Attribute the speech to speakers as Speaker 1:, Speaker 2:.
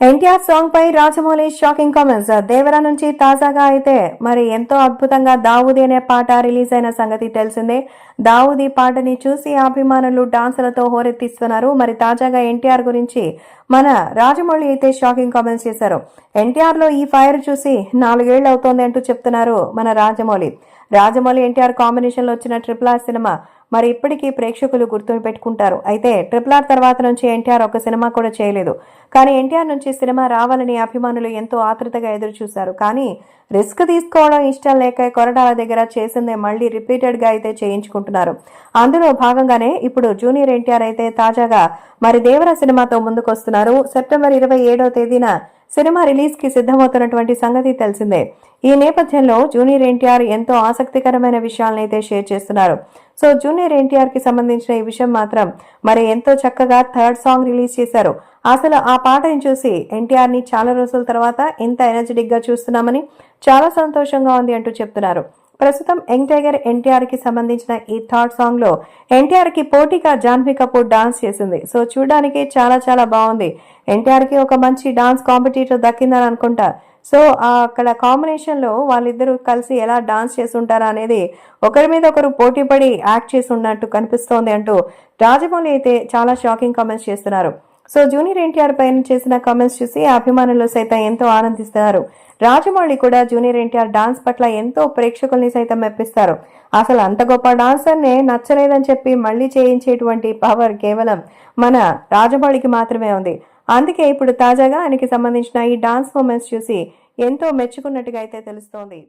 Speaker 1: NTR song పై Rajamouli shocking comments. Devara నుంచి తాజాగా అయితే మరి ఎంతో అద్భుతంగా దావుది అనే పాట రిలీజ్ అయిన సంగతి తెలిసిందే. దావుది పాటని చూసి అభిమానులు డాన్సులతో హోరెత్తిస్తున్నారు. మరి తాజాగా ఎన్టీఆర్ గురించి మన రాజమౌళి అయితే షాకింగ్ కామెంట్స్ చేశారు. ఎన్టీఆర్లో ఈ ఫైర్ చూసి నాలుగేళ్ళు అవుతోంది అంటూ చెప్తున్నారు మన రాజమౌళి. రాజమౌళి ఎన్టీఆర్ కాంబినేషన్లో వచ్చిన ట్రిపుల్ ఆర్ సినిమా మరి ఇప్పటికీ ప్రేక్షకులు గుర్తు పెట్టుకుంటారు. అయితే ట్రిపుల్ ఆర్ తర్వాత నుంచి ఎన్టీఆర్ ఒక సినిమా కూడా చేయలేదు. కానీ ఎన్టీఆర్ నుంచి సినిమా రావాలని అభిమానులు ఎంతో ఆతృతగా ఎదురు చూశారు కానీ రిస్క్ తీసుకోవడం ఇష్టం లేక కొరడాల దగ్గర చేసిందే మళ్ళీ రిపీటెడ్గా అయితే చేయించుకుంటున్నారు. అందులో భాగంగానే ఇప్పుడు జూనియర్ ఎన్టీఆర్ అయితే తాజాగా మరి దేవర సినిమాతో ముందుకొస్తున్నారు. సెప్టెంబర్ ఇరవై ఏడో తేదీన సినిమా రిలీజ్కి సిద్ధమవుతున్నటువంటి సంగతి తెలిసిందే. ఈ నేపథ్యంలో జూనియర్ ఎన్టీఆర్ ఎంతో ఆసక్తికరమైన విషయాలనైతే అయితే షేర్ చేస్తున్నారు. సో జూనియర్ ఎన్టీఆర్కి సంబంధించిన ఈ విషయం మాత్రం మరి ఎంతో చక్కగా థర్డ్ సాంగ్ రిలీజ్ చేశారు. అసలు ఆ పాటని చూసి ఎన్టీఆర్ని చాలా రోజుల తర్వాత ఎంత ఎనర్జెటిక్గా చూస్తున్నామని చాలా సంతోషంగా ఉంది అంటూ చెప్తున్నారు. ప్రస్తుతం యంగ్ టైగర్ ఎన్టీఆర్కి సంబంధించిన ఈ థర్డ్ సాంగ్లో ఎన్టీఆర్కి పోటీగా జాన్వీ కపూర్ డాన్స్ చేసింది. సో చూడడానికి చాలా చాలా బాగుంది. ఎన్టీఆర్కి ఒక మంచి డాన్స్ కాంపిటీటర్ దక్కిందని అనుకుంటా. సో అక్కడ కాంబినేషన్లో వాళ్ళిద్దరూ కలిసి ఎలా డాన్స్ చేస్తుంటారా అనేది ఒకరి మీద ఒకరు పోటీ పడి యాక్ట్ చేసి ఉన్నట్టు కనిపిస్తోంది అంటూ రాజమౌళి అయితే చాలా షాకింగ్ కామెంట్స్ చేస్తున్నారు. సో జూనియర్ ఎన్టీఆర్ పైన చేసిన కామెంట్స్ చూసి అభిమానులు సైతం ఎంతో ఆనందిస్తున్నారు రాజమౌళి కూడా జూనియర్ ఎన్టీఆర్ డాన్స్ పట్ల ఎంతో ప్రేక్షకుల్ని సైతం మెప్పిస్తారు. అసలు అంత గొప్ప డాన్సర్నే నచ్చలేదని చెప్పి మళ్ళీ చేయించేటువంటి పవర్ కేవలం మన రాజమౌళికి మాత్రమే ఉంది. అందుకే ఇప్పుడు తాజాగా ఆయనకి సంబంధించిన ఈ డాన్స్ మూమెంట్స్ చూసి ఎంతో మెచ్చుకున్నట్టుగా అయితే తెలుస్తోంది.